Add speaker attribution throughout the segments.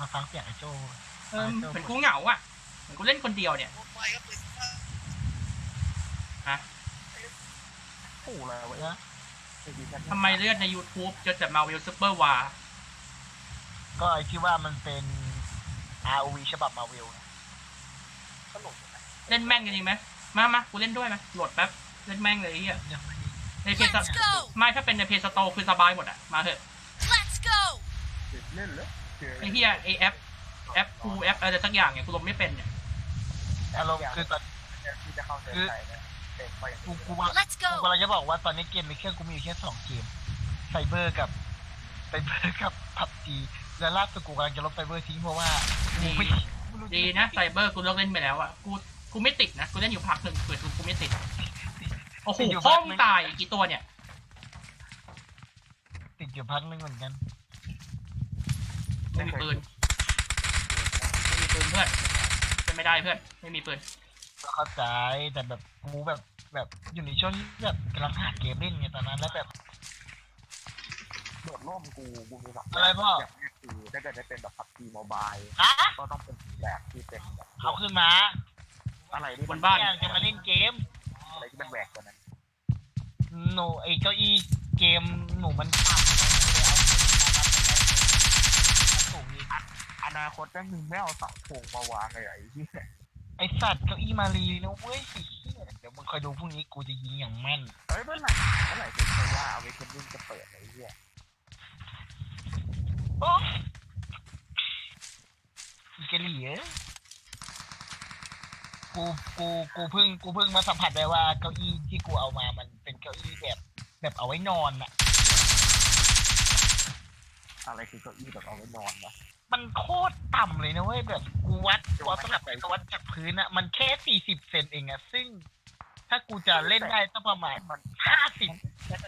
Speaker 1: มาฟังเสียงไอ้โจ
Speaker 2: เออเหมือนกูเหงาอะเหมือนกูเล่นคนเดียวเนี่ย
Speaker 3: ไปครับเลย
Speaker 2: ฮะ
Speaker 3: โอ้อะไรวะ
Speaker 1: นะ
Speaker 2: ทำไมเลื่อนใน YouTube เจอแต่มาวิลซูเปอร์วา
Speaker 1: ก็ไอ้ที่ว่ามันเป็น ROV ฉบับมาวิล
Speaker 3: ตลกนะ
Speaker 2: เล่นแม่งจริงๆไหมมามากูเล่นด้วยไหมโหลดแป๊บ เล่นแม่งเลยไอ้เฮีย
Speaker 1: ยังไม่
Speaker 2: ในเพจ
Speaker 4: Let's go
Speaker 2: ไม่ถ้าเป็นในเพจสโตคือสบายหมดอะ มาเถอะ
Speaker 4: Let's go
Speaker 3: ติดเล่นเลย
Speaker 2: ไอ้เฮียไอแอปแอปกูแอปอะไรสักอย่างเนี่ยกูลงไม่เป็นเนี่ย
Speaker 1: อารมณ์คือตอน
Speaker 3: ที่จะเข้าเซตไทยนะเต็มไป
Speaker 1: กูกูว่า
Speaker 4: Let's
Speaker 1: กู
Speaker 4: go
Speaker 1: กำลังจะบอกว่าตอนนี้เกมในเครื่องกูมีอยู่แค่สองเกมไซเบอร์กับไซเบอร์กับพับจีและล่าสุดกูกำลังจะลบไซเบอร์ทิ้งเพราะว่ากู
Speaker 2: ดี
Speaker 1: ไม่
Speaker 2: ดีนะไซเบอร์กูเลิกเล่นไปแล้วอะกูกูไม่ติดนะกูเล่นอยู่พักหนึ่งเปิดกูกูไม่ติดโอ้โหพ้องตายกี่ตัวเนี่ย
Speaker 1: ติดอยู่พักนึงเหมือนกัน
Speaker 2: ไม่มีปืนไม่มีปืนเพื่อนเป็นไม่ได้เพื่อน ไม่มีปืน
Speaker 1: ก็เข้าใจแต่แบบกูแบบแบบอยู่ในช่วงที่แบบกำลังหาเกมเล่นไงตอนนั้นแล้วแบบ
Speaker 3: โดดร่มกูกูมีสอง
Speaker 1: อะไรพ่อ
Speaker 3: อย่างแรกคือถ้าเกิดได้เป็นแบบพับจีโมบาย
Speaker 1: ฮะ
Speaker 3: ก็ต้องเป็นแบบที่เป็นแบบ
Speaker 1: เอาขึ้นมา
Speaker 3: อะไรที่
Speaker 2: บนบ้าน
Speaker 1: อยากจะมาเล่นเกม
Speaker 3: อะไรที่มันแหวกกว่านั้น
Speaker 1: หนูไอ้เก้าอี้เกมหนูมันต่ำสูง อ
Speaker 3: นาคตแม่งมึงไม่เอาเสาธงมาวางเลยไอ้ที่
Speaker 1: ไอสัตว์เก้าอี้มารีนะเว้ยไอ้เหี้ยเดี๋ยวมึงคอยดูพรุ่งนี้กูจะยิงอย่างแม่น
Speaker 3: เฮ้ยเมื่อไหร่เมื่อไหร่เป็นเพราะว่าเอาไว้คนนึงจะเปิดไอ้เหี้ย
Speaker 1: โอ้อีกะหลี่เอ้ยกูกูกูเพิ่งกูเพิ่งมาสัมผัสได้ว่าเก้าอี้ที่กูเอามามันเป็นเก้าอี้แบบ แบบเอาไว้นอนอะ
Speaker 3: อะไรคือเก้าอี้แบบเอาไว้นอนวะ
Speaker 1: มันโคตรต่ำเลยนะเว้ยแบบกูวัดกูเอาสลับไปวัดจากพื้นอะมันแค่สี่สิบเซนเองอะซึ่ง ถ้ากูจะเล่นได้ต้องประมาณ
Speaker 3: มัน
Speaker 1: ห้าสิบ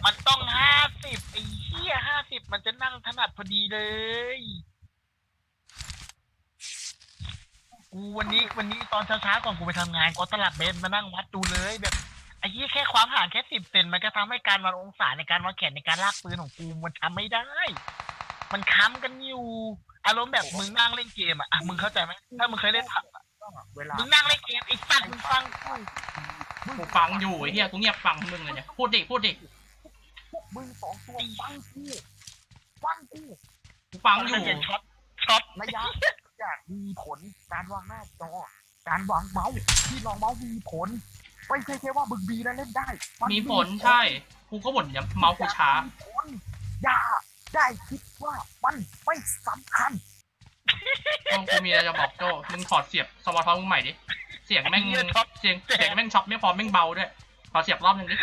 Speaker 1: มันต้องห้าสิบไอ้เหี้ยห้าสิบมันจะนั่งถนัดพอดีเลย กูวันนี้วันนี้ตอนเช้าๆก่อนกูไปทำงานกูเอาตลับเมตรมานั่งวัดดูเลยแบบไอ้ยี่แค่ความห่างแค่สิบเซนมันก็ทำให้การวัดองศาในการวางแขนในการลากปืนของกูมันทำไม่ได้ มันค้ำกันอยู่ อารมณ์แบบมึงนั่งเล่นเกมอะอะมึงเข้าใจไหมถ้ามึงเคยเล่นผับอะ
Speaker 3: เวลา
Speaker 1: มึงนั่งเล่นเกมไอ้สัตว์มึงฟังกู
Speaker 2: กูฟังอยู่ไอ้เฮียกูเงียบฟังมึงเลยเนี่ยพูดดิพูดดิ
Speaker 3: พวกมึงสองตัวฟังกูฟังกู
Speaker 2: กูฟังอยู่
Speaker 1: มันจะช็อตช็อต
Speaker 3: ระยะอยากมีผลการวางหน้าจอ การวางเมาส์ที่รองเมาส์มีผลไม่ใช่แค่ว่าบึงบีแล้วเล่นได้น
Speaker 2: มีผลใช่ กูก็บ่นอย่าเมาส์กูช้า
Speaker 3: มีผลอย่า ได้คิดว่ามันไม่สำคัญ
Speaker 2: ต้องกูมีอะไรจะบอกโจมึงถอดเสียบสวอตพอมึงใหม่ดิ เสียงแม่งเสียงเสียงแม่งช็อปไม่พอแม่งเบาด้วยขอเสียบรอบหนึงดิ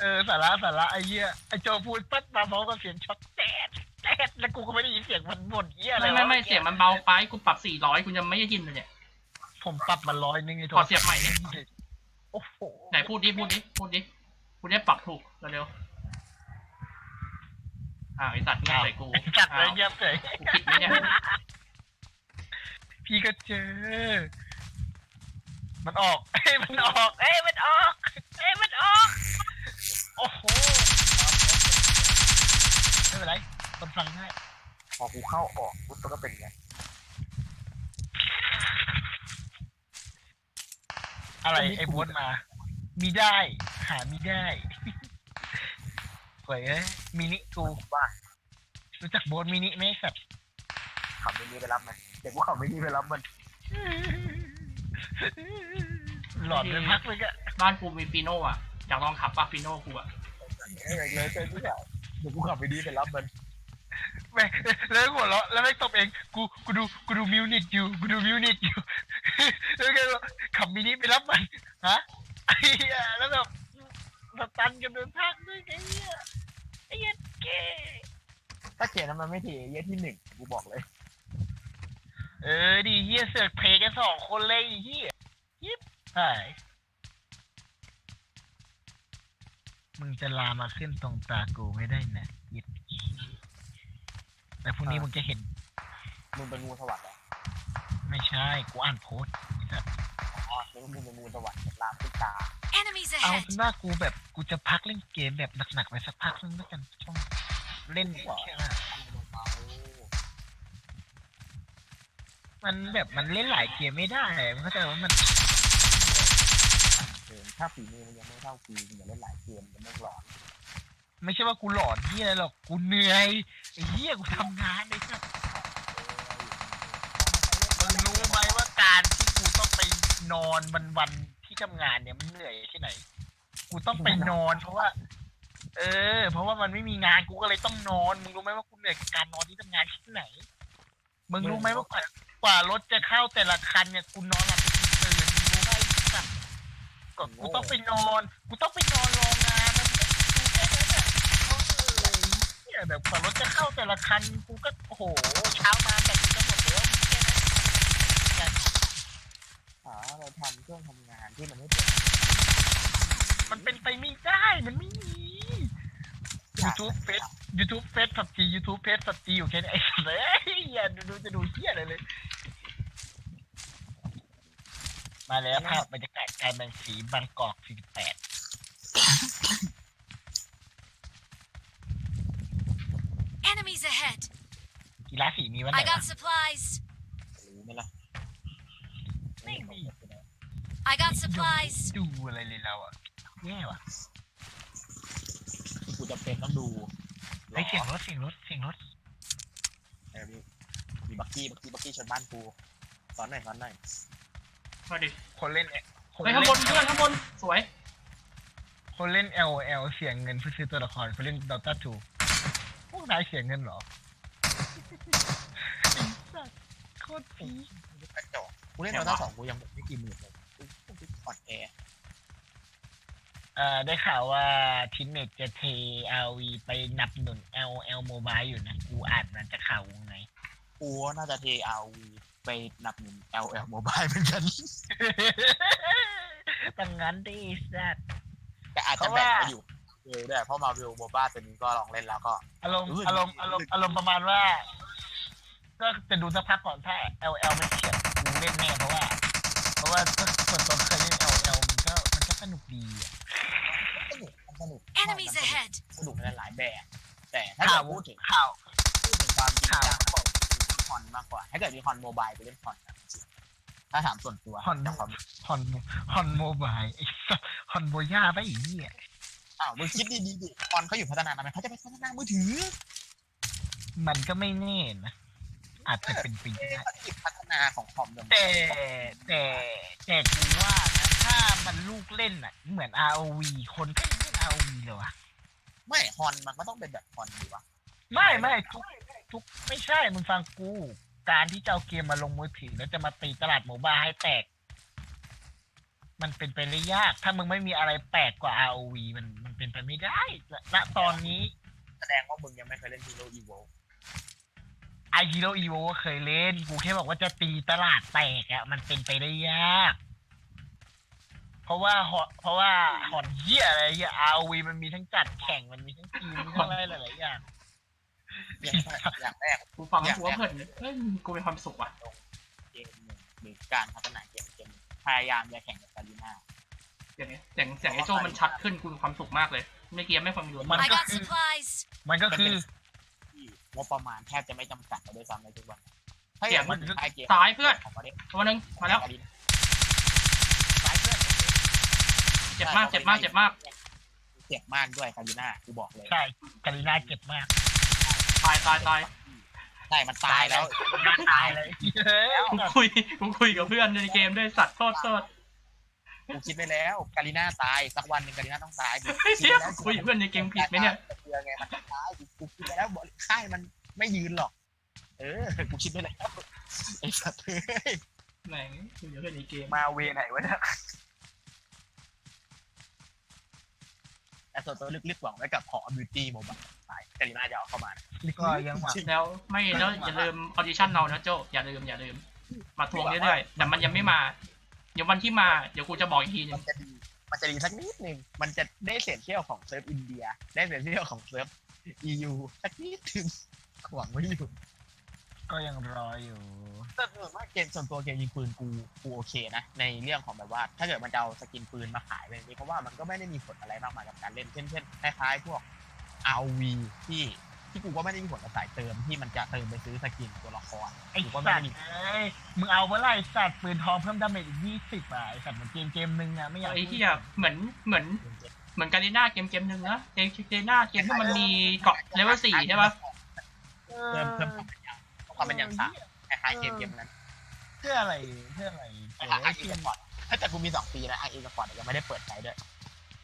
Speaker 1: เออสาระสาระไอ้เหี้ยไอ้โจพูดปั๊บมาพร้อมกับเสียงช็อตแตดแตดแล้วกูก็ไม่ได้ยินเสียงมันบ่นเหี้ยอะไร
Speaker 2: ไม่
Speaker 1: วะ
Speaker 2: ไม่ไม่เสียงมันเบาไปกูปรับสี่ร้อยกูยังไม่ได้ยินเลยเนี่ย
Speaker 1: ผมปรับมาร้อยนึงไอ้โจ
Speaker 2: ขอเสียบใหม่ดิ
Speaker 1: โอ้โห
Speaker 2: ไหนพูดดิพูดดิพูดดิกูได้ปรับถูกเร็วๆ อ้าวไอสัตว์เงียบใส่กู
Speaker 1: จัดเลย
Speaker 2: อ้าว
Speaker 1: เงียบเลย
Speaker 2: กูผิดไหมเนี่ย
Speaker 1: พี่ก็เจอ มันออก เอ้ยมันออก เอ้ยมันออก เอ้ยมันออก โอ้โหไม่เป็นไรคนฟังได้
Speaker 3: พอกูเข้าออกปุ๊บก็เป็นไง
Speaker 1: อะไรไอ้โบนมา มีได้ หามีได้ห วยเอ้ยมินิกู
Speaker 3: ว่า
Speaker 1: รู้จักโบนมินิไหมสัตว์
Speaker 3: ขับไม่มีไปรับมันเด็กกูขับไม่มีไปรับมัน
Speaker 1: หลอดเลยพักเลยก็
Speaker 2: บ้านกูมีฟีโน่อะอยากลองขับป่ะฟีโน่กูอะ
Speaker 3: เอ้ยเลยเจอที่ไหนเดี๋ยวกูขับไปดีไปรับมัน
Speaker 1: แม่งแล้วหัวเราะแล้วไม่งตบเอง กู กูดู กูดูมิวนิกอยู่ กูดูมิวนิกอยู่ แล้วก็ขับมินิไปรับมัน ฮะไอ้เหี้ยแล้วแบบสตันกันเดินทางด้วยไอ้เหี้ยไอ้ เหี้ยเก๋
Speaker 3: ถ้าเขียนนั้นมันไม่ถีเยี่ยที่หนึ่งกูบอกเลย
Speaker 1: เออดีเหี้ยเสือกเพลกันสองคนเลยไอ้เหี้ยยิบหายมึงจะลามาขึ้นตรงตากูไม่ได้นะยิบแต่พรุ่งนี้มึงจะเห็น
Speaker 3: มึงเป็นงูสวัสดิ์เหรอ
Speaker 1: ไม่ใช่กูอ่านโพสต์ไอ้สัส
Speaker 3: อ๋อนึกว่ามึงเป็นงูสวัสดิ์ลามขึ้นตา
Speaker 4: Enemies
Speaker 1: เอา
Speaker 4: ahead
Speaker 1: เป็นว่ากูแบบกูจะพักเล่นเกมแบบหนักๆไปสักพักนึงแล้วกันช่วงเล่นแค่ว่ามันแบบมันเล่นหลายเกมไม่ได้มันเข้าใจว่ามัน
Speaker 3: เออถ้าฝีมือมันยังไม่เท่ากูมึงอย่าเล่นหลายเกมมันไม่หลอน
Speaker 1: ไม่ใช่ว่ากูหลอนที่อะไรหรอกกูเหนื่อยไอ้เหี้ยกูทำงานไอ้สัสมึงรู้ไหมว่าการที่กูต้องไปนอนวันวัน ที่ทำงานเนี่ยมันเหนื่อยแค่ไหน กูต้องไปนอนเพราะว่า เออ เพราะว่ามันไม่มีงานกูก็เลยต้องนอน มึงรู้ไหมว่ากูเหนื่อยกับการนอนที่ทำงานที่ไหน มึงรู้ไหมว่ากว่ากว่ารถจะเข้าแต่ละคันเนี่ยกูนอนหลับตื่นมึงรู้ไหมไอ้สัสก็กูต้องไปนอน กูต้องไปนอนรองานมันไม่ดูแค่นั้นแหละเอาเอ้ยเนี่ยแบบกว่ารถจะเข้าแต่ละคันกูก็โอ้โหเช้ามาแต่กูจะหมดแล้วมึงแค่นั้นแต่
Speaker 3: หาอะไร ทำเครื่องทำงานที่มันไม่เป็น
Speaker 1: มันเป็นไปไม่ได้ มันไม่มี YouTube เฟซ YouTube เฟซพับจี YouTube เฟซพับจีอยู่แค่นี้ไอ้สัสเอ้ยอย่าดูจะดูเที่ยอะไรเลย มาแล้วภาพบรรยากาศการเป็นสีบางกอก 48
Speaker 4: Enemies ahead.
Speaker 1: กีฬาสีมีวันไหน
Speaker 4: I
Speaker 1: วะ
Speaker 4: got supplies.
Speaker 3: รู้ไหมล่ะ
Speaker 1: ไม่มี
Speaker 4: I got supplies.
Speaker 1: ดูอะไรเลยเราอะแย่ว่ะ
Speaker 3: กูจะเป็นต้องดู
Speaker 1: ไอเสียงรถเสียงรถเสียงรถ
Speaker 3: เออมีมีบักกี้บักกี้บักกี้ชนบ้านกูสอนหน่อยสอนหน่อย
Speaker 2: มาดิ
Speaker 1: คนเล่นเนี่ยคน
Speaker 2: เฮ้ย
Speaker 1: เล่
Speaker 2: ข้างบนเพื่อนข้างบนสวย
Speaker 1: คนเล่น L L เสียเงินเพื่อซื้อตัวละครคนเล่น Dota 2พวกนายเสียเงินเหรอไอ้สัสโคตรผี
Speaker 3: กระจอกกูเล่นเราตั้งสองกูยังหมดไม่กี่หมื่นเลย กูกูอ่อนแอ
Speaker 1: เอ่อได้ข่าวว่าทินเน็ตจะเท LV ไปนับหนุน L L Mobile อยู่นะ กูอ่านมันจะข่าววงใน
Speaker 3: กูว่าน่าจะเทเอาไปนับหนึ่ง LL Mobile เหมือนกัน
Speaker 1: ตั้งงั้นดิสัตว์
Speaker 3: แต่อาจจะ
Speaker 1: เพราะ
Speaker 3: แบ่ง
Speaker 1: ว่า
Speaker 3: ไปอยู่เลยด้วยเพราะมาวิวโมบ้าตัวนี้ก็ลองเล่นแล้วก็
Speaker 1: อารมณ์
Speaker 3: รู้สึก
Speaker 1: อารมณ์
Speaker 3: ดี
Speaker 1: อารมณ์
Speaker 3: รู้สึก
Speaker 1: อารมณ์ประมาณว่า ก็จะดูสักพักก่อนถ้า L L ไม่เขียนกูเล่นแน่เพราะว่า เพราะว่าก็ สนุกดีอะ
Speaker 3: สนุกมันสนุก
Speaker 4: Enemies
Speaker 3: ใช่มัน
Speaker 4: ahead.
Speaker 3: สนุกในหลายแบบ แต่ถ้า
Speaker 1: ข่า
Speaker 3: เกิ
Speaker 1: ว
Speaker 3: ดพูดถึง
Speaker 1: ข่าว
Speaker 3: พูดถึงความจริง
Speaker 1: ข่าว
Speaker 3: จังของคอนมากกว่า ถ้าเกิดมีคอนโมบายไปเล่นคอนนะถ้าถามส่วนตัว
Speaker 1: คอน
Speaker 3: จากความ
Speaker 1: ฮอนฮอนโมบายไอ้สัสฮอนโบย่าไปอีกเนี่ย
Speaker 3: อ้าวมึงคิดดีๆดิคอนเขาอยู่พัฒนาทำไมเขาจะไปพัฒนามือถือ
Speaker 1: มันก็ไม่แน่นะ อาจจะเป็นปี
Speaker 3: เอ๊ะ
Speaker 1: ได้
Speaker 3: เขาจะพัฒนาของคอมเดิม
Speaker 1: แต่แต่แต่กูว่านะ ถ้ามันลูกเล่นอะ เหมือน ROV คนก็ยังเล่น ROV เลยวะ
Speaker 3: ไม่คอนมันก็ต้องเป็นแบบคอนดีวะ
Speaker 1: ไม่ไม่ทุกทุกไม่ใช่มึงฟังกู การที่จะเอาเกมมาลงมือถือแล้วจะมาตีตลาดโมบายให้แตก มันเป็นไปได้ยาก ถ้ามึงไม่มีอะไรแปลกกว่า ROV มันมันเป็นไปไม่ได้ณตอนนี้
Speaker 3: แสดงว่ามึงยังไม่เคยเล่น Hero Evo
Speaker 1: ไอฮีโร่อีโวเคยเล่น กูแค่บอกว่าจะตีตลาดแตกอะมันเป็นไปได้ยาก เพราะว่าฮอเพราะว่าหอนเหี้ยอะไรเหี้ยอาวีมันมีทั้งจัดแข่งมันมีทั้งทีมมีทั้งอะไรหลายๆอย่าง
Speaker 3: อย่างแรกอย่างแรก
Speaker 2: กูฟังแล้วกูว่าเพลินเฮ้ยกูมีความสุขว่ะ
Speaker 3: เกมหนึ่งหรือการพัฒนาเกมเกมหนึ่งพยายามจะแข่งกับกาลิน่า
Speaker 2: อย่างเนี้ยเสียงเสียงไอโจมันชัดขึ้นกูมีความสุขมากเลยเมื่อกี้ไม่ฟังอยู่
Speaker 1: มัน
Speaker 4: I
Speaker 1: ก็
Speaker 4: got
Speaker 1: คือ
Speaker 4: supplies.
Speaker 1: มันก็คือ
Speaker 3: ที่งบประมาณแทบจะไม่จำกัดเลยด้วยซ้ำในทุกวันถ้าอ
Speaker 2: เสีย
Speaker 3: ย่างง
Speaker 2: มั
Speaker 3: มันนไอเกม
Speaker 2: ซ้ายเพื่อน
Speaker 3: ของประเทศ
Speaker 2: ตัวหนึงมาแล้ว จ็บมากเจ็บมากเจ็บมาก
Speaker 3: เจ็บมากด้วยกาลิน่ากูบอกเลย
Speaker 1: ใช่กาลินาเจ็บมาก
Speaker 2: ตายตายตาย
Speaker 3: ใช่มันตายแล้ว
Speaker 1: ตายเลยเฮ้ย
Speaker 2: กูคุยกูคุยกับเพื่อนในเกมด้วยสัตว์โทษโทษ
Speaker 3: กูคิดไปแล้วกาลิน่าตายสักวันหนึ่งกาลิน่าต้องตายกู
Speaker 2: เฮ้ยเชี่ยคุยกับเพื่อนในเกมผิดไหมเนี่ย
Speaker 3: เพื่อไงมันจะตายกูกูคิดไปแล้วบอกค่ายมันไม่ยืนหรอก เออกูคิดไปแล้วไอ้สัตว์เอ้ย
Speaker 2: แหม่งคุยกับเพื่อนในเกม
Speaker 3: มาเวไหนวะเนี่ย แต่ส่วนตัวลึกๆหวังไว้กับหอบิวตี้โมบายตายกาลิน่าจะเอาเข้ามานะ
Speaker 1: ก็ยังหวัง
Speaker 2: แล้วไม่แล้วอย่าลืมออดิชั่นเรานะโจอย่าลืมอย่าลืม มาทวงเรื่อยๆแต่มันยังไม่มา เดี๋ยววันที่มาเดี๋ยวกูจะบอกอีกทีหนึ
Speaker 3: มั
Speaker 2: ง
Speaker 3: นจะดี มันจะดีสักนิดหนึ่ง มันจะได้เศษเที่ยวของเซิร์ฟอินเดีย ได้เศษเที่ยวของเซิร์ฟ EU สักนิดหนึ่งหวังไว้อยู่
Speaker 1: ก็ยังรออยู่
Speaker 3: แต่ส่วนมากเกมส่วนตัวเกมยิงปืนกูกูโอเคนะในเรื่องของแบบว่า ถ้าเกิดมันจะเอาสกินปืนมาขายแบบนี้เพราะว่ามันก็ไม่ได้มีผลอะไรมากมายกับการเล่นเช่นเช่นคล้ายๆพวก RV ที่ที่กูก็ไม่ได้มีผลกับสายเติมที่มันจะเติมไปซื้อสกินตัวละคร
Speaker 1: ไอ้
Speaker 3: กูก็
Speaker 1: สั
Speaker 3: ไม่
Speaker 1: ต
Speaker 3: ได้
Speaker 1: ว์
Speaker 3: มี
Speaker 1: เอ้ยมึงเอาเมื่อไหร่สัตว์ปืนทองเพิ่มดาเมจอีกยี่สิบอะไอ้สัตว์เหมือนเกมเกมนึงอะไม่อยาก
Speaker 2: ไอ้ที่เหมือนเหมือนเหมือนการเดน่าเกมเกมหนึ่งนะเกมเกมหน้าเกมที่มันมีเกาะเลเวลสี่ใช่ปะ
Speaker 3: เพิ่มเพิ่มความเป็นอย่าง ความเป็นอย่างสามคล้ายๆเกมเกมนั้น
Speaker 1: เพื่ออะไรเพื่ออะไร
Speaker 3: แต่อาร์เอสปอร์ตถ้าแต่กูมีสองปีนะอาร์เอสปอร์ตยังไม่ได้เปิดใช้ด้วย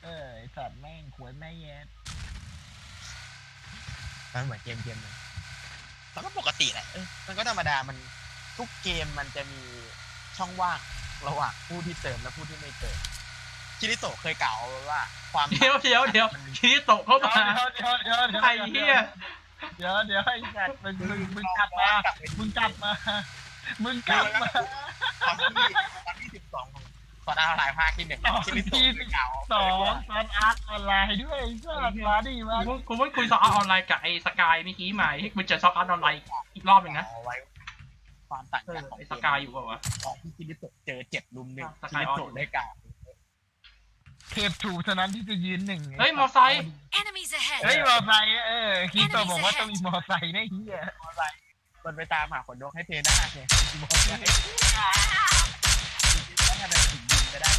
Speaker 1: เออไอ้สัตว์แม่งขวยแม่แย่
Speaker 3: มันเหมือนเกมเกมหนึงแล้วก็ปกติแหละเออมันก็ธรรมดามันทุกเกมมันจะมีช่องว่างระหว่างผู้ที่เติมและผู้ที่ไม่เติมคิริโตะเคยกล่าวเอาไว้ว่า ความ
Speaker 2: เดี๋ยวเดี๋ยวเดี๋ยวคีโตะเข้ามา
Speaker 1: เดี๋ยวเดี๋ยวเดี๋ยวเดี๋ยว
Speaker 2: ไอ้เหี้ย
Speaker 1: เดี๋ยวเดี๋ยวไอ้สัตว์มึงมึงมึงกลับมา มึงกลับมา มึงกลับมา
Speaker 3: ตอนที่ตอนที่สิบสองของตอนอาร์ไลน์ภาคที่หนึ่ง
Speaker 1: ตอน
Speaker 3: คิริโตะ
Speaker 1: ที่
Speaker 3: เคยกล่าว
Speaker 1: สองตอนอาร์ตออนไลน์ด้วยไอ้สัตว์มาดิมา
Speaker 2: กูกูว่าคุยซอฟต์ออนไลน์กับไอ้สกายเมื่อกี้ใหม่กูเจอซอฟต์ออนไลน์อีกรอบหนึ่งนะ
Speaker 3: เอาไว้ความต่าง
Speaker 2: เออ
Speaker 3: จากของ
Speaker 2: ไอ้สกายอยู่เปล่าวะ
Speaker 3: ตอนที่คิริโตะเจอเจ็ดลุมหนึ่ง
Speaker 2: ส
Speaker 3: คิ
Speaker 2: กาย
Speaker 3: ริ
Speaker 2: ออน
Speaker 3: โตะได้กล่าว
Speaker 1: เทปถูกเท่านั้นที่จะยืนหนึ่ง
Speaker 2: เฮ้ยมอไซค์
Speaker 4: Enemies ahead!
Speaker 1: เฮ้ยมอไซค์เออคิดตัวบอกว่าต้องมีมอไซค์แน่เฮีย
Speaker 3: มันไปตามหาขนนกให้เทน่าเนี่ยมอไซค์ถ้าทำไมมันถึงยิงก็ได้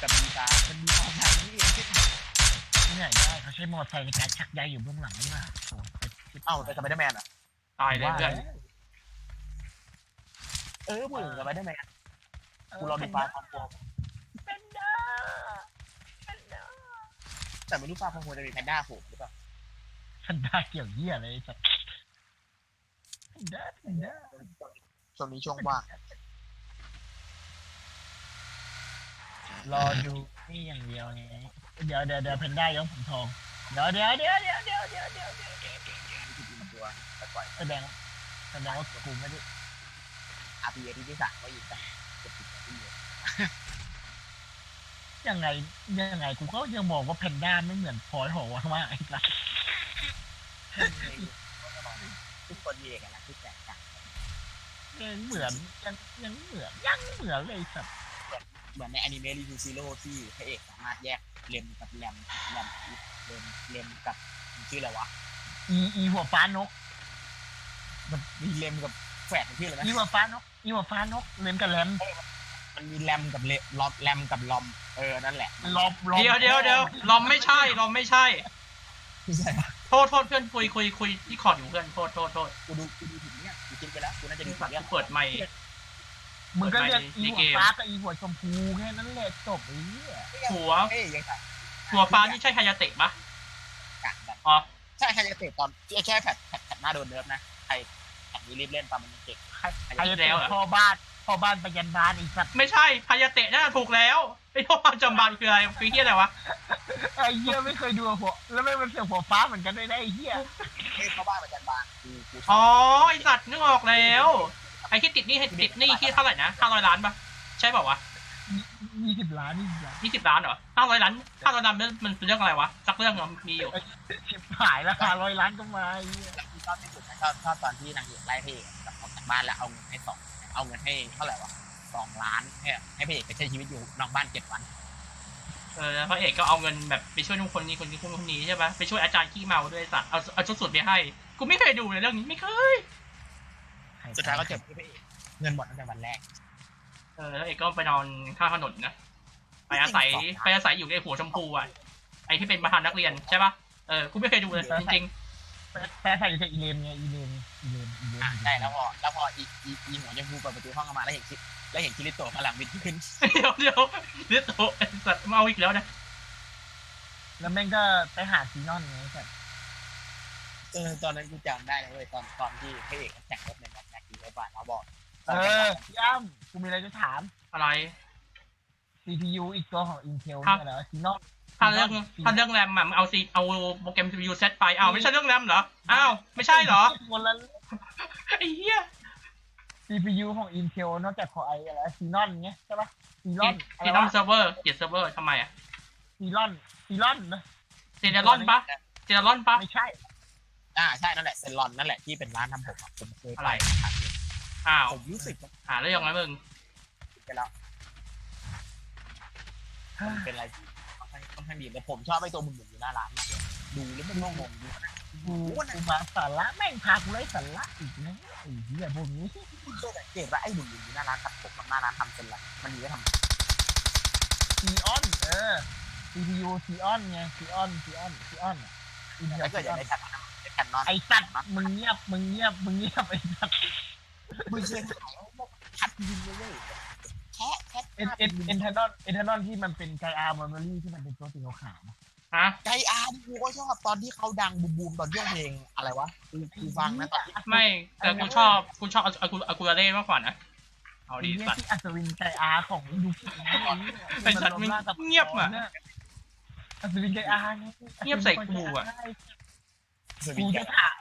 Speaker 3: กับมีตามันมีมอไซค์นี่เอง
Speaker 1: ที่ไหนได้เขาใช้มอไซค์ในการชักใยอยู่เบื้องหลังนี่ป่ะโอ้โห
Speaker 3: เอ้าแต่สไปเดอร์แมนอะ
Speaker 2: ตายเลยเพื่อน
Speaker 3: เออมึงสไปเดอร์แมนกูรอดูปลาคอมโบ
Speaker 1: เป็นด้าเป็นด้า
Speaker 3: แต่ไม่รู้ปลาคอมโบจะมีแพนด้าโผล่หรือเปล่า
Speaker 1: เป็นด้าเกี่ยวเหี้ยอะไรสัตว์เป็นด้าเป็นด้า
Speaker 3: ช่วงนี้ช่วงว่าง
Speaker 1: รอดูนี่อย่างเดียวไงเดี๋ยวเดี๋ยวเดี๋ยวเพนด้าย้อมผมทองเดี๋ยวเดี๋ยวเดี๋ยวเดี๋ยวเดี๋ยวเดี๋ยวเดี๋ยวเดี๋ยวเดี๋ยว
Speaker 3: ตัวแต่ปล่อย
Speaker 1: แสดงแสดงว่ากูไม่ได้
Speaker 3: อาร์พีเอที่ที่สามก็อยู่กันเกือบสิบนาทีเลย
Speaker 1: ยังไงยังไงกูก็ยังมองว่าแพนด้าไม่เหมือนพลอยหอว่ามากไอ้สัส
Speaker 3: ทุกคนมีเอกลักษณ์ที่แตกต่าง
Speaker 1: ยังเหมือนยังยังเหมือนยังเหมือนเลยสัส
Speaker 3: เหมือนในอนิเมะรีวิวซีโร่ที่พระเอกสามารถแยกเลมกับแรมแรมเลมเลมกับชื่ออะไรวะ
Speaker 1: อีอีหัวฟ้านก
Speaker 3: มันมีเลมกับแฝดมันชื่ออะไรนะ
Speaker 1: อีหัวฟ้านกอีหัวฟ้านกเลมกับแรม
Speaker 3: มันมีแรมกับเลลอมแรมกับลอม เออ นั่นแหละ
Speaker 1: ลอบลอบ
Speaker 2: เดี๋ยวเดี๋ยวเดี๋ยวลอมไม่ใช่ลอมไม่ใช่
Speaker 3: ไม่ใช่ปะ
Speaker 2: โทษโทษเพื่อนคุยคุยคุยที่คอร์ดอยู่เพื่อนโทษโทษโทษ
Speaker 3: กูดูกูดูถึงเนี่ยกูกินไปแล้วกูน่าจะดู
Speaker 2: สั
Speaker 3: ถึ
Speaker 2: ต
Speaker 3: ง
Speaker 2: ว์
Speaker 3: เนี่ย
Speaker 2: กูเปิดไมค์
Speaker 1: มึงก็เรียก
Speaker 2: ใน
Speaker 1: อีหั
Speaker 2: เก
Speaker 1: ว
Speaker 2: ม
Speaker 1: ฟ้ากับอีหัวชมพูแค่นั้นแหละจบไอ้เหี้ย
Speaker 2: หัว
Speaker 3: เอ้ยยังไง
Speaker 2: หัวฟ้านี่ใช่ไฮยาเตะปะ
Speaker 3: กัดแบบ
Speaker 2: อ๋อ
Speaker 3: ใช่ใครจะเตะตอนแค่แพทแพทแพทหน้าโดนเนิร์ฟนะ ใครแพทนี้รีบเล่นปามันยังเก่ง
Speaker 1: ใครใครจะเป็นพ่อบ้าน พ่อบ้านไปยันบ้านไอีสัตว์
Speaker 2: ไม่ใช่ไฮยาเตะน่าถูกแล้วไอ้พวกจำบันคืออะไรคือเฮียอะไรวะ
Speaker 1: ไอ้เหี้ยไม่เคยดูหัวแล้วไม่เป็นเสียงหัวฟ้าเหมือนกันด้วยนะไอ้เหี้ย
Speaker 3: เอ้ยเข้าบ้านมาจันบานกูกูช
Speaker 2: อ๋
Speaker 3: อ
Speaker 2: อบไอสัตว์นึกออกแล้ว ไอที่ติดหนี่ติดหนี่ที่เท่าไหร่นะห้าร้อยล้านปะใช่เปล่าวะ
Speaker 1: ยี่สิบล้านยี่สิบล้าน
Speaker 2: ยี่สิบล้านเหรอห้าร้อยล้านห้าร้อยล้านมันมันเป็นเรื่องอะไรวะสักเรื่องเหรอมีอยู่
Speaker 1: ชิบหายราคาร้อยล้านก็มาไอ้เหี้ย
Speaker 3: แล้วกูชอบที่สุดนะชอบชอบตอนที่นางเอกไล่พระเอกกลับออกจากบ้านแล้วเอาเงินให้สอง เอาเงินให้เท่าไหร่วะสองล้านให้ให้พระเอกไปใช้ชีวิตอยู่นอกบ้านเจ็ดวัน
Speaker 2: เออแล้วพระเอกก็เอาเงินแบบไปช่วยนุ่งคนนี้คนนี้คนนี้ใช่ปะไปช่วยอาจารย์ขี้เมาด้วยสัตว์เอาเอาชุดสูตรไปให้ กูไม่เคยดูเลยเรื่องนี้ไม่เคย
Speaker 3: สุดท้ายก็จบที่พระเอกเงินหมดตั้งแต่วันแรก
Speaker 2: เออแล้วเอกก็ไปนอนข้างถนนนะไปอาศัยไปอาศัยอยู่ในหัวชมพูอะไอที่เป็นประธานนักเรียนใช่ปะเออกูไม่เคยดูเลยจริง
Speaker 1: แพ้ใส่อยู่กับอีเลนไงอีเลนอีเลน อีเลน
Speaker 3: อะใช่แล้วพอแล้วพออีอีอีหัวชมพูเปิดประตูห้องออกมาแล้วเห็นคิแล้วเห็นคิริโตะพลังวินขึ้น
Speaker 2: ๆเดี๋ยวเดี๋ยวเดี๋ยวโตไอสัตว์มาเอาอีกแล้วนะ
Speaker 1: แล้วแม่งก็ไปหาซีนอนไงสัตว์
Speaker 3: เออตอนนั้นกูจำได้เลยเว้ยตอนตอนที่พระเอกแข่งรถในแบบแม็กกี้ไอ้บ้านเขาบอก
Speaker 1: เออย่ำกูมีอะไรจะถาม
Speaker 2: อะไร
Speaker 1: CPU อีกตัวของ Intel
Speaker 2: ครับ
Speaker 1: เนี่ยเหรอซีนอน
Speaker 2: ถ้าเรื่องถ้าเรื่องแรมอะมึงเอาซีเอาโปรแกรม CPU เซตไปอ้าวไม่ใช่เรื่องแรมเหรออ้าวไม่ใช่เหรอ
Speaker 1: คนละ
Speaker 2: ไอ้เหี้ย
Speaker 1: CPU ของ Intel นอกจากของไออะไรซีนอนเงี้ยใช่ปะซีนอนอะไร
Speaker 2: ซีนอ
Speaker 1: วะ
Speaker 2: มเซิร์ฟเวอร์เกียรเซิร์ฟเวอร์ทำไมอะ
Speaker 1: ซีนอนซีนอนนะ
Speaker 2: เซเนรอนปะเซเนรอนปะ
Speaker 1: ไม่ใช่
Speaker 3: อ่าใช่นั่นแหละเซนลอนนั่นแหละที่เป็นร้านทำผมอะผมเคย
Speaker 2: อะ
Speaker 3: ไป
Speaker 2: ไร
Speaker 3: ครั้งหนึ่ง
Speaker 2: อ้าว
Speaker 3: ผมรู้สึกว่า
Speaker 2: หาเรื่องไหมมึง
Speaker 3: ไปแล้วมันเป็นอะไรที่ค่อนข้างค่อนข้างดีแต่ผมชอบไอ้ตัวหมุนๆอยู่หน้าร้านมากเลย ดูแล้วมันงงดู
Speaker 1: กูกูมาสาระแม่งพากูไล่สาระอีกนะไอ้เหี้ยพวกนี้
Speaker 3: คุณเคยสังเกตว่าไอ้หนุ่มอยู่หน้าร้านตัดผมกับหน้าร้านทำเป็นอะไรมันดีไว้ทำไม
Speaker 1: ซีออนเออ CPU ซีออนไงซีออนซีออนซีออนอินเท
Speaker 3: ถ้า
Speaker 1: ล
Speaker 3: เกิดอย่างในแคทนั้นในแคทนอน
Speaker 1: ไอ้สัตว์มึงเงียบมึงเงียบมึงเงียบไอ้สัตว์
Speaker 3: มึงเคยถ่ายว่าคัดยิงเลยเว้ยแค่แค่
Speaker 1: เอ็นเอ็นเอ็นเทนอนเอ็นเทนอนที่มันเป็นไกอาร์มอร์รี่ที่มันเป็นตัวสีขาวๆนะ
Speaker 2: ฮะ
Speaker 3: ไกอาร์ที่กูก็ชอบตอนที่เขาดังบูมบูมตอนช่วงเพลงอะไรวะกูกูฟังนะตอนที่
Speaker 2: ไม่แต่กูชอบกูชอบอากูอากูระเล่มากกว่านะเอา
Speaker 1: ไอ้
Speaker 2: ดี
Speaker 1: เหี้ย
Speaker 2: สัตว์
Speaker 1: ที่อัศวินไกอาร์ของยูกินะ
Speaker 2: ไอ้สัตว์มึงเงียบอะ
Speaker 1: อัศวินไกอาร์ไง
Speaker 2: เงียบใส่กูอะ
Speaker 1: กูจะถาม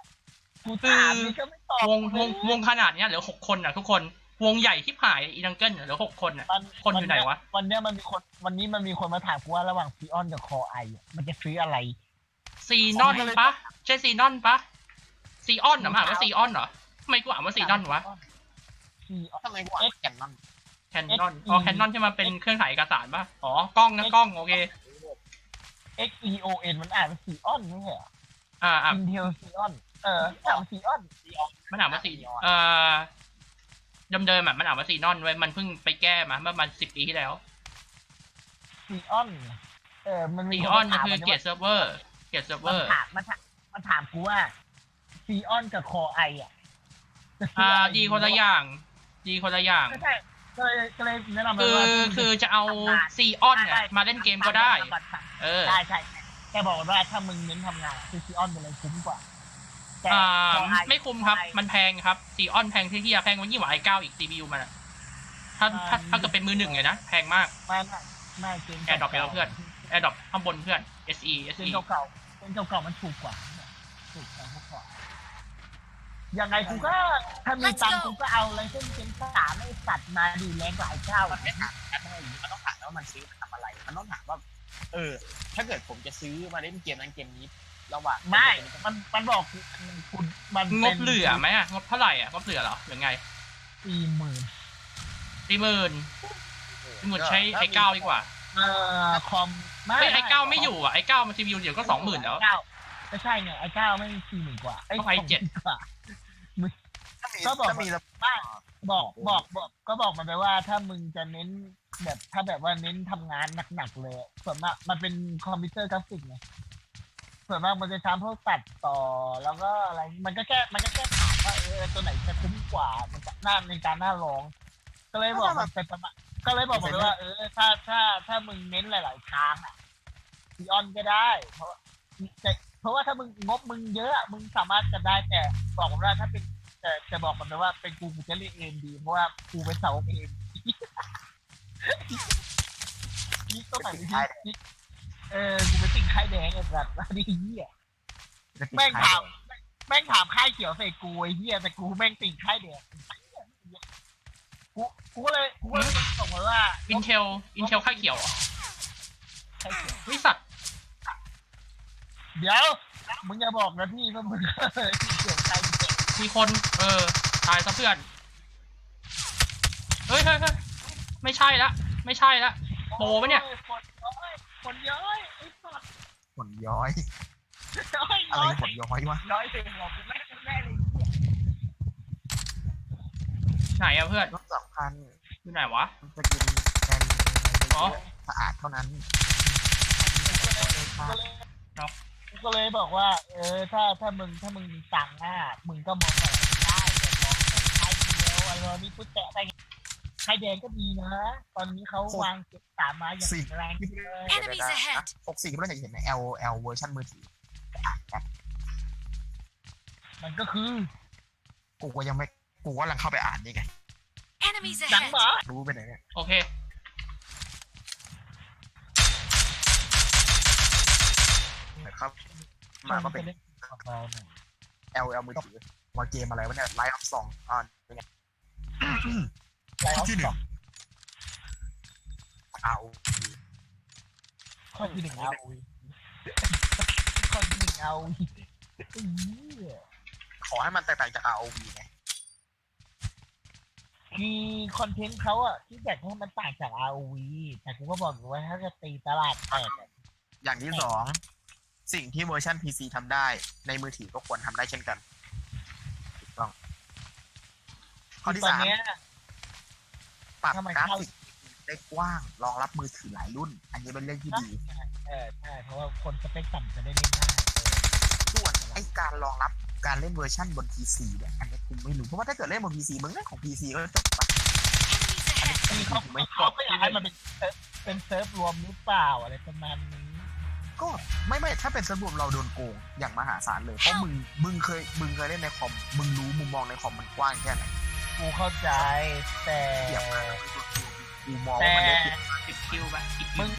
Speaker 1: กูถามนี่ก็ไม่ตอบ
Speaker 2: วงวงวงขนาดเนี้ยเหลือหกคนอะทุกคน วงใหญ่ที่ผายอีดังเกิลเหลือหกคนอะ
Speaker 1: มัน
Speaker 2: คนอยู่ไหนวะ
Speaker 1: วันเนี้ยมันมีคนวันนี้มันมีคนมาถามกูว่าระหว่างซีออนกับคอไออะมันจะซื้ออะไร
Speaker 2: ซีนอนปะใช่ซีนอนปะซีออนเหรอมาอ่านว่าซีออนเหรอทำไมกูอ่านว่าซีนอนวะ
Speaker 1: ซีออน
Speaker 3: ทำไมกูอ่านแก่นนั่น
Speaker 2: แคนนอนอ๋อแคนนอนที่มันเป็นเครื่องถ่ายเอกสารปะอ๋อกล้องนะกล้องโอเค
Speaker 1: X E O N มันอ่านเป็นซีออนไม่ใช่เหรอ
Speaker 2: อ่าอ่า
Speaker 1: อินเทลซีออน เออถามซีออน
Speaker 2: มันอ่านว่าซีเอ่อ เดิมเดิมๆอะมันอ่านว่าซีนอนไว้ยมันเพิ่งไปแก้มาเมื่อประมันสิบปีที่แล้ว
Speaker 1: ซีออน เออ มันมี
Speaker 2: ซี
Speaker 1: ค
Speaker 2: ออน
Speaker 1: มาถาม
Speaker 2: คือ
Speaker 1: ว่า
Speaker 2: เกียร์เซิร์ฟเวอร์เกียร์เซิร์ฟเว
Speaker 1: มั
Speaker 2: อนร์
Speaker 1: ถามมันถามมันถามกูว่าซีออนกับคอไออะจะซื้
Speaker 2: อ่าะ
Speaker 1: ไร
Speaker 2: ดีคนละอย่าง ดีคนละอย่าง
Speaker 1: ก็ใช่ก็เลยก็เลยแนะนำไป
Speaker 2: คือ
Speaker 1: ว่า
Speaker 2: คือจะเอาซีออนเนี่ยมาเล่นเกมก็ได้ เออ
Speaker 1: ใช่ใช่แต่บอกว่าถ้ามึงเน้นทำงานคือซีออนเป็นอะไรคุ้มกว่าแต่
Speaker 2: อ่า
Speaker 1: Core i
Speaker 2: ไม่คุ้มครับ
Speaker 1: Core i
Speaker 2: มันแพงครับซีออนแพงที่ที่แพงกว่ายิ่งกว่าไอเก้าอีก CPU มันอะถ้าถ้าถ้าเกิดเป็นมือหนึ่งเลยนะแพงมาก
Speaker 1: ไม่ไม่ไม่เกม
Speaker 2: AirDrop ไปแล้วเพื่อนแอร์ดรอปข้างบนเพื่อน SE
Speaker 1: เก
Speaker 2: SE
Speaker 1: มเก่าๆเกมเก่าๆมันถูกกว่าถูกกว่าพวกก่อนยังไงกูก็ถ้ามีตังค์กูก็เอาอะไรเช่นเกมสามไม่สัตว์มาดีแรงกว่าไอ้เจ้า
Speaker 3: มันไม่ถามกันมันต้องถามว่ามันซื้อมาทำอะไร มันต้องถามว่า เออ ถ้าเกิดผมจะซื้อมาเล่นเกมนั้นเกมนี้ ระหว่าง
Speaker 1: ไม่ มัน มันบอกกูคุณมัน
Speaker 2: งบเหลือไหมอะงบเท่าไหร่อะงบเหลือเหรอหรือไง
Speaker 1: สี่หมื่น
Speaker 2: สี่หมื่นสี่หมื่นใช้ไอเก้าดีกว่า
Speaker 1: เอ่อคอม
Speaker 2: เฮ้ยไอเก้าไม่อยู่อะไอเก้ามัน CPU เดี๋ยวก็สองหมื่นแล้ว
Speaker 1: ไเก้าไม่ใช่ไงไอ้เก้าไม่สี่หมื่นกว่าไอ้
Speaker 2: ต้องไอ้เจ็ด
Speaker 1: 20,000กว่า
Speaker 3: ถ้ามี
Speaker 1: ก็บอก
Speaker 3: ถ้ามีระ
Speaker 1: ไม่บอกบอกบอกก็บอกมันไปว่าถ้ามึงจะเน้นแบบถ้าแบบว่าเน้นทำงานหนักๆเลยส่วนมากมันเป็นคอมพิวเตอร์กราฟิกไง ส่วนมากมันจะใช้พวกตัดต่อแล้วก็อะไรมันก็แค่มันก็แค่ถามว่าเออตัวไหนจะคุ้มกว่ามันจะหน้าในการหน้าร้อง ก็เลยบอกมันเป็นประมาณก็เลยบอกมันไปว่า เออ ถ้าถ้าถ้ามึงเน้นหลาย ๆ ทางอะซีออนก็ได้ เพราะแต่เพราะว่าถ้ามึงงบมึงเยอะมึงสามารถจะได้แต่บอกมันว่าถ้าเป็นแต่จะบอกมันไปว่าเป็นกูกูจะเรียกเอ็มดีเพราะว่ากูเป็นเสาเอ็มนี่ก็หมายถึงที่ เออกูเป็นสิ่งค่ายแดงไอ้สัตว์แล้วนี่เหี้ยแม่งถามแม่งถามค่ายเขียวใส่กูไอ้เหี้ยแต่กูแม่งติ่งค่ายแดงกูกูก็เลยกูก็เลยบอกมันว่า
Speaker 2: Intel Intel ค่ายเขียวเหรอ
Speaker 1: ค่ายเขียว
Speaker 2: วิสัตว์
Speaker 1: เดี๋ยวมึงอย่าบอกนะพี่ว่ามึงเขียวค่ายเขียว
Speaker 2: มีคนเออตายซะเพื่อนเฮ้ยเฮ้ยเฮ้ยไม่ใช่ละไม่ใช่ละโปรปะเนี่ย
Speaker 1: ค นย้อยคนย้อยไอ้สัตว์
Speaker 3: ผลย้อย
Speaker 1: ย้อย
Speaker 3: อะไร
Speaker 1: ย้อย
Speaker 3: ผลย้อยวะ
Speaker 1: ร้อยเสียงบอกคุณแม่คุณแม่เลย
Speaker 2: ไหนอะเพื่อน
Speaker 3: รถสองคัน
Speaker 2: อยู่ไหนวะ
Speaker 3: จะกินแกน
Speaker 2: อ๋อ
Speaker 3: สะอาดเท่านั้น
Speaker 1: ก็เลยบอกว่า เออ ถ้าถ้ามึงถ้ามึงมีตังค์อะมึงก็มองแบบได้แต่มองแบบใครเดียวอะไรนี้พูดแตะไปใครแดงก็ดีนะ ตอนนี้เขาวางเก็บสามมาอย่างแรงเลย
Speaker 4: Enemies ahead
Speaker 3: หกสี่ที่เราจะเห็นใน L L เวอร์ชันมือถืออะแบบ
Speaker 1: มันก็คือ
Speaker 3: กูก็ยังไม่กูกำลังเข้าไปอ่านนี่ไง
Speaker 4: Enemies
Speaker 1: หนัง
Speaker 4: ahead!
Speaker 1: หมา
Speaker 3: รู้ไปไหนเนี่ย
Speaker 2: โอเค
Speaker 3: ครับมาก็เป็น
Speaker 1: เล่นเบาๆหน่อย
Speaker 3: L L มือถือมาเกมอะไรวะเนี่ยไลฟ์อัพสองอ่าเป็นไง
Speaker 1: ไลฟ์ออฟ
Speaker 3: ที่หนึ่
Speaker 1: สองง
Speaker 3: เอา
Speaker 1: ข้อที่หนึ่งเอาข้อที่หนึ่งเอาไอ้เหี้ย
Speaker 3: ขอให้มันแตกต่างจาก ROV ไง
Speaker 1: คือคอนเทนต์เขาอะที่อยากให้มันต่างจาก ROV แต่กูก็บอกอยู่ว่าถ้าจะตีตลาดแตกอะ
Speaker 3: อย่างที่สองสิ่งที่เวอร์ชัน PC ทำได้ ในมือถือก็ควรทำได้เช่นกันถูกต้องข้อที่
Speaker 1: ตอน
Speaker 3: สาม
Speaker 1: เนี้ย
Speaker 3: ป รับ
Speaker 1: ทำไม
Speaker 3: กรา
Speaker 1: เข้า
Speaker 3: ฟิกได้กว้างรองรับมือถือหลายรุ่น อันนี้เป็นเรื่องที่ดี
Speaker 1: เออใช่เพราะว่าคนสเปคต่ำจะได้เล่นได้เออ
Speaker 3: ส่วนไอการรองรับการเล่นเวอร์ชันบน PC เนี่ยอันนี้กูไม่รู้เพราะว่าถ้าเกิดเล่นบน PC มึงเล่นของ PC ก็จบปะ
Speaker 4: Enemies ahead.
Speaker 1: ที่เขาเขาก็อยากให้มันเป็นเซิร์ฟเป็นเซิร์ฟรวมหรือเปล่าอะไรประมาณนี้
Speaker 3: ก็ไม่ไม่ถ้าเป็นสรุปเราโดนโกงอย่างมหาศาลเลยเพราะมึงมึงเคยมึงเคยเล่นในคอมมึงรู้มุมมองในคอมมันกว้างแค่ไหน
Speaker 1: กูเข้าใจแต่
Speaker 3: กูมองว่ามันได้เปรียบ
Speaker 2: สิบคิวปสิบคิว
Speaker 1: มึง